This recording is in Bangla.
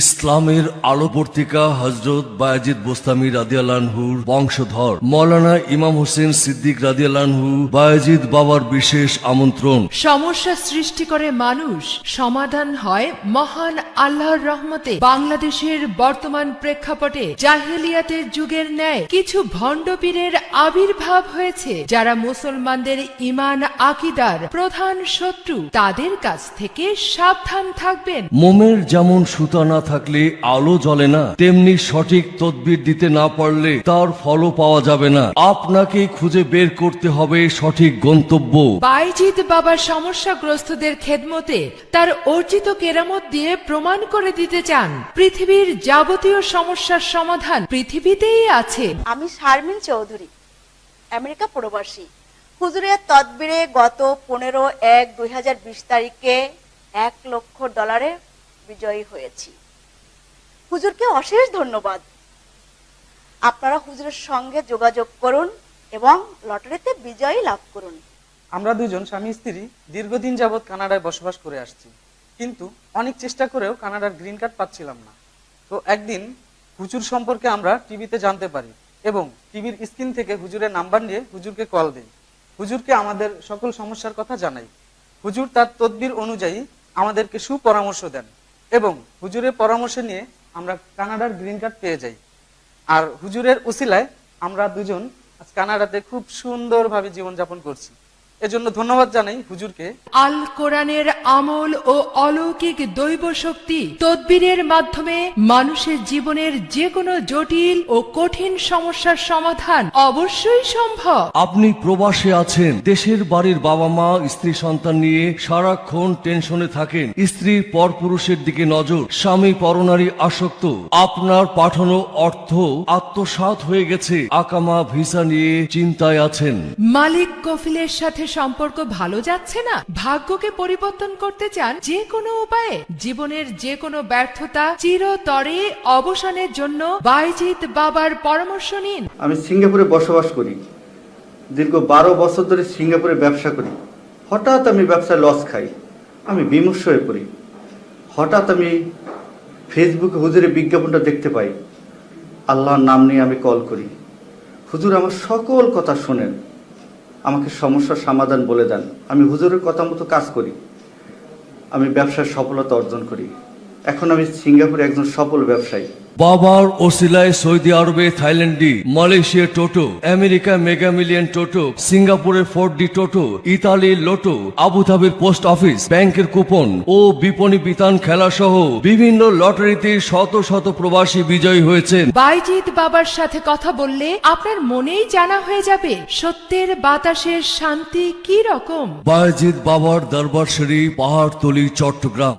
ইসলামের আলোবর্তিকা হজরত বায়াজিদ বোস্তামি রাদিয়ালানহুর বংশধর মৌলানা ইমাম হোসেন সিদ্দিক রাদিয়ালানহু বায়াজিদ বাবার বিশেষ আমন্ত্রণ। সমস্যা সৃষ্টি করে মানুষ সমাধান হয় মহান আল্লাহর রহমতে বাংলাদেশের বর্তমান প্রেক্ষাপটে জাহেলিয়াতের যুগের ন্যায় কিছু ভণ্ডপীরের আবির্ভাব হয়েছে যারা মুসলমানদের ইমান আকিদার প্রধান শত্রু। তাদের কাছ থেকে সাবধান থাকবেন। মোমের যেমন সুতা না থাকলে আলো জ্বলে না। তেমনি সঠিক তদবির দিতে না পারলে তার ফলও পাওয়া যাবে না। আপনাকেই খুঁজে বের করতে হবে সঠিক গন্তব্য। বাইজিদ বাবার সমস্যাগ্রস্তদের খেদমতে তার অর্জিত কেরামত দিয়ে প্রমাণ করে দিতে চান। পৃথিবীর যাবতীয় সমস্যার সমাধান পৃথিবীতেই আছে। আমি শারমিন চৌধুরী আমেরিকা প্রবাসী। হুজুরের তদবিরে গত পনেরো এক দুই হাজার বিশ তারিখে এক লক্ষ ডলারে বিজয়ী হয়েছি। হুজুরকে অশেষ ধন্যবাদ। আপনারা হুজুরের সঙ্গে যোগাযোগ করুন এবং লটারিতে বিজয়ী লাভ করুন। আমরা দুজন স্বামী স্ত্রী দীর্ঘদিন যাবৎ কানাডায় বসবাস করে আসছি। কিন্তু অনেক চেষ্টা করেও কানাডার গ্রিন কার্ড পাচ্ছিলাম না। তো একদিন হুজুর সম্পর্কে আমরা টিভিতে জানতে পারি এবং টিভির স্ক্রিন থেকে হুজুরের নাম্বার নিয়ে হুজুরকে কল দিই। হুজুরকে আমাদের সকল সমস্যার কথা জানাই। হুজুর তার তদবির অনুযায়ী আমাদেরকে সুপরামর্শ দেন এবং হুজুরের পরামর্শ নিয়ে আমরা কানাডার গ্রিন কার্ড পেয়ে যাই। আর হুজুরের উসিলায় আমরা দুজন আজ কানাডাতে খুব সুন্দরভাবে জীবনযাপন করছি। এজন্য ধন্যবাদ জানাই হুজুরকে। আল কোরআনের আমল ও অলৌকিক দৈব শক্তি তদবিরের মাধ্যমে মানুষের জীবনের যে কোনো জটিল ও কঠিন সমস্যার সমাধান অবশ্যই সম্ভব। আপনি প্রবাসে আছেন দেশের বাড়ির বাবা মা স্ত্রী সন্তান নিয়ে সারাক্ষণ টেনশনে থাকেন। স্ত্রীর পরপুরুষের দিকে নজর স্বামী পরনারী আসক্ত। আপনার পাঠানো অর্থ আত্মসাৎ হয়ে গেছে। আকামা ভিসা নিয়ে চিন্তায় আছেন। মালিক কফিলের সাথে সম্পর্ক ভালো যাচ্ছে না, ভাগ্যকে পরিবর্তন করতে চান যে কোনো উপায়ে, জীবনের যে কোনো ব্যর্থতা চিরতরে অবসানের জন্য বাইজিৎ বাবার পরামর্শ নিন। আমি সিঙ্গাপুরে বসবাস করি, দীর্ঘ বারো বছর ধরে সিঙ্গাপুরে ব্যবসা করি। হঠাৎ আমি ব্যবসায় লস খাই, আমি বিমর্ষ হয়ে পড়ি। হঠাৎ আমি ফেসবুকে হুজুরের বিজ্ঞাপনটা দেখতে পাই। আল্লাহর নাম নিয়ে আমি কল করি। হুজুর আমার সকল কথা শোনেন। আমাকে সমস্যার সমাধান বলে দেন। আমি হুজুরের কথা মতো কাজ করি। আমি ব্যবসায় সফলতা অর্জন করি। এখন আমি সিঙ্গাপুরে একজন সফল ব্যবসায়ী। বাবার ওসিলায় সৌদি আরবে থাইল্যান্ডি Malaysia toto America mega million toto সিঙ্গাপুরের ফোর ডি টোটো ইতালির লোটো আবুধাবির পোস্ট অফিস ব্যাংকের কুপন ও বিপণী বিতান খেলা সহ বিভিন্ন লটারিতে শত শত প্রবাসী বিজয়ী হয়েছেন। বাইজিৎ বাবার সাথে কথা বললে আপনার মনেই জানা হয়ে যাবে সত্যের বাতাসের শান্তি কি রকম। বায়জিৎ বাবার দরবার শরীফ পাহাড়তলি চট্টগ্রাম।